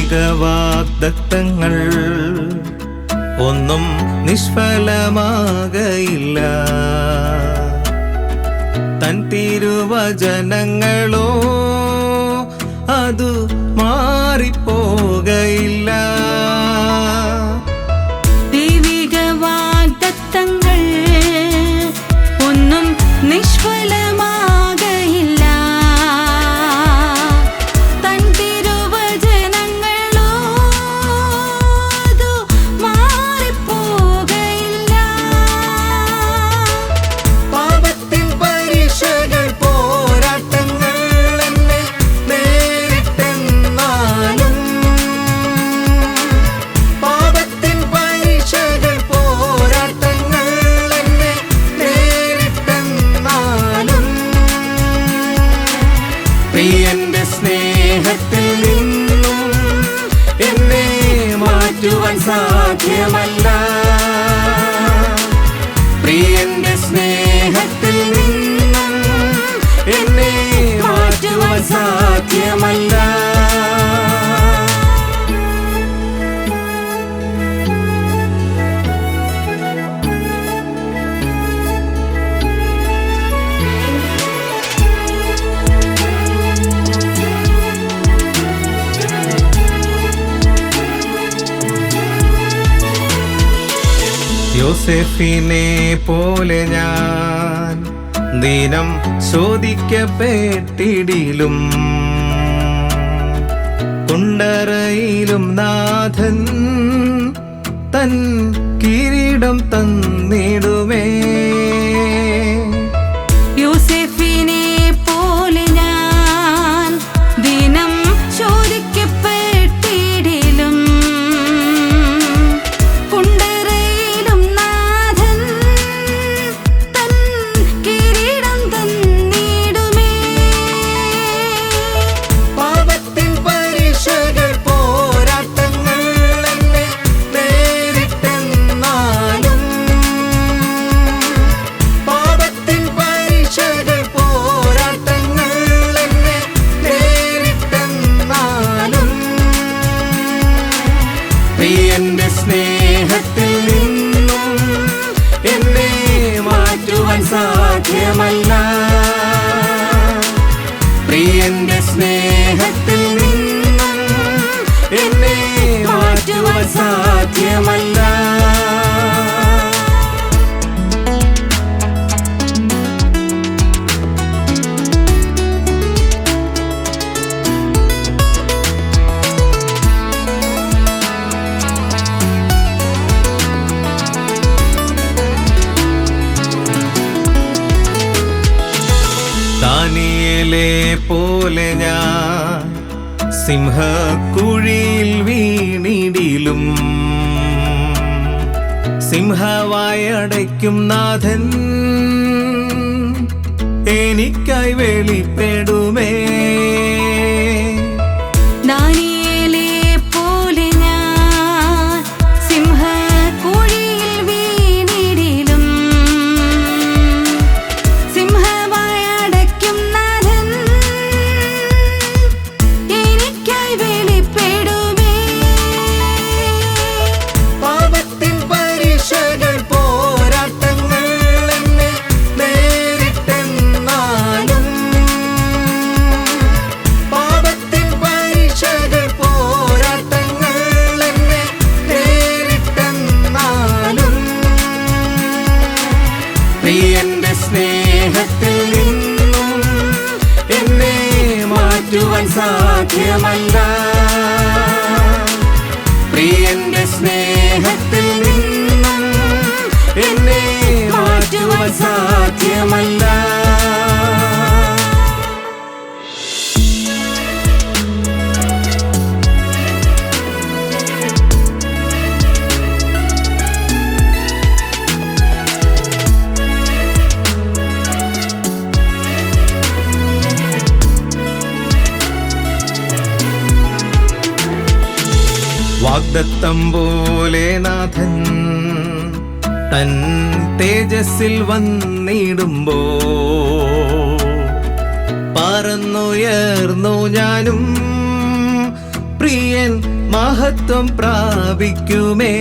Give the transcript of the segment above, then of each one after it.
ദൈവിക വാഗ്ദത്തങ്ങൾ ഒന്നും നിഷ്ഫലമാകയില്ല. തൻ തിരുവചനങ്ങളോ അതു മാറിപ്പോകയില്ല സാധ്യമല്ല യോസെഫിനെ പോലെ ഞാൻ ദിനം ചോദിക്കപ്പെട്ടിടിലും. കുണ്ടറയിലും നാഥൻ തൻ കിരീടം തന്നിടുമേ പ്രിയന്റെ സ്നേഹത്തിൽ നിന്നും എന്നെ മാറ്റുവാൻ സാധ്യമല്ല. ദാനിയേലെ പോലെ ഞാൻ സിംഹക്കുഴിയിൽ വീണിടിലും. സിംഹവായടയ്ക്കും നാഥൻ എനിക്കായി വെളിപ്പെടുമേ. പ്രിയന്റെ സ്നേഹത്തിൽ നിന്നും എന്നെ മാറ്റുവാൻ സാധ്യമല്ല. പ്രിയന്റെ സ്നേഹത്തിൽ നിന്നും എന്നെ മാറ്റുവാൻ സാധ്യമല്ല. വാഗ്ദത്തം പോലെ നാഥൻ തൻ തേജസ്സിൽ വന്നിടുമ്പോ പറന്നുയർന്നു ഞാനും പ്രിയൻ മഹത്വം പ്രാപിക്കുമേ.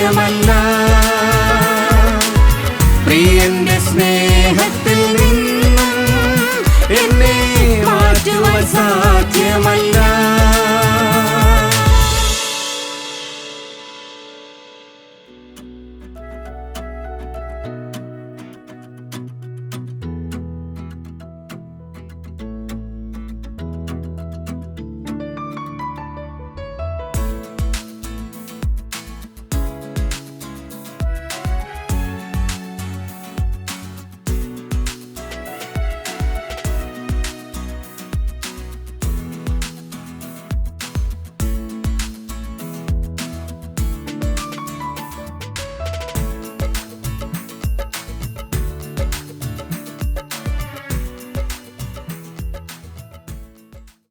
സാധ്യമല്ല പ്രിയന്റെ സ്നേഹത്തിൽ